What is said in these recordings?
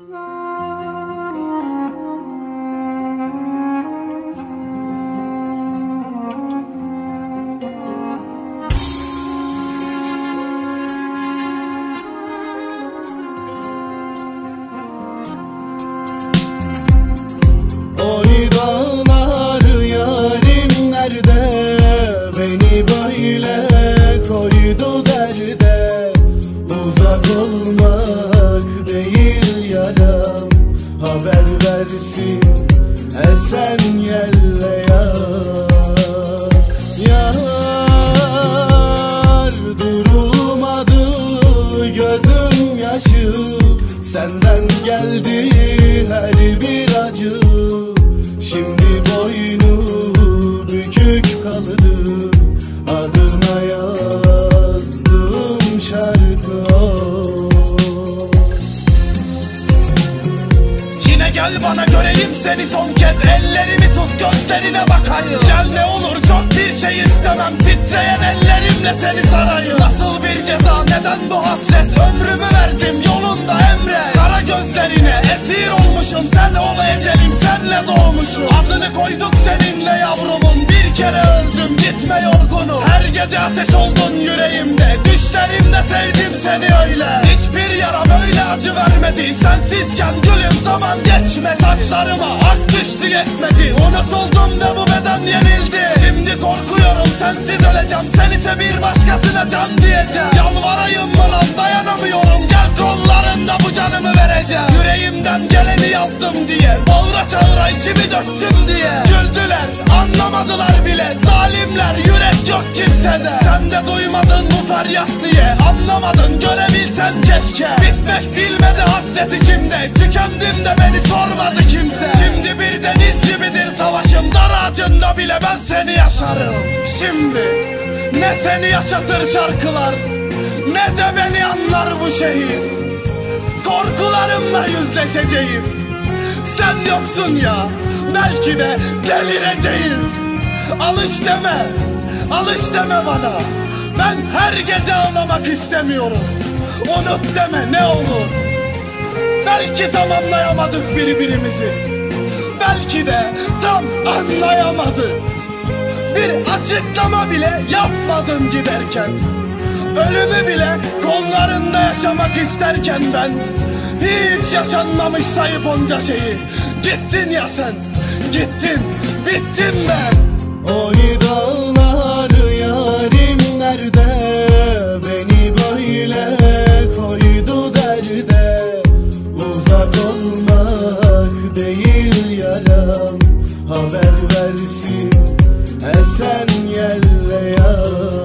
Oy gözüm yaşı Senden geldi her bir acı. Şimdi boynu bükük kaldı. Adına yazdım şarkı. Yine gel bana göreyim seni son kez. Ellerimi tut gözlerine bakayım. Gel ne olur çok bir şey istemem. Titreyen ellerimle seni sarayım. Nasıl doğmuşum Adını koyduk seninle yavrumun. Bir kere öldüm gitme yorgunum Her gece ateş oldun yüreğimde. Düşlerimde sevdim seni öyle. Hiçbir yaram öyle acı vermedi. Sensizken gülüm zaman geçme. Saçlarıma ak düştü yetmedi. Unutuldum da bu beden yenildi. Şimdi korkuyorum sensiz öleceğim. Sen ise bir başkasına can diyeceğim. Yalvarayım mı lan dayanamıyorum. Gel kollarında bu canımı vereceğim. Yüreğimden geleni yazdım diye. Bağıra çağıra içimi döktüm diye. Güldüler anlamadılar bile. Zalimler yürek yok kimsede. Sen de duymadın bu feryat diye. Anlamadın görebilsen keşke. Bitmek bilmedi hasret içimde. Tükendim de beni sormadı kimse. Şimdi bir deniz gibidir savaşım. Dar ağacında bile ben seni yaşarım. Şimdi ne seni yaşatır şarkılar Ne de beni anlar bu şehir? Korkularımla yüzleşeceğim. Sen yoksun ya Belki de delireceğim. Alış deme Alış deme bana. Ben her gece ağlamak istemiyorum. Unut deme ne olur. Belki tamamlayamadık birbirimizi. Belki de tam anlayamadık. Bir açıklama bile yapmadım giderken Ölümü bile kollarında yaşamak isterken ben Hiç yaşanmamış sayıp onca şeyi Gittin ya sen Gittin Bittim ben. Oy dağlar yarim nerede? Beni böyle koydu derde. Uzak olmak değil yaram. Haber versin esen yelle yar Yar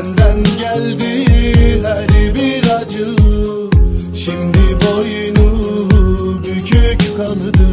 Senden geldi her bir acı. Şimdi boynu bükük kaldı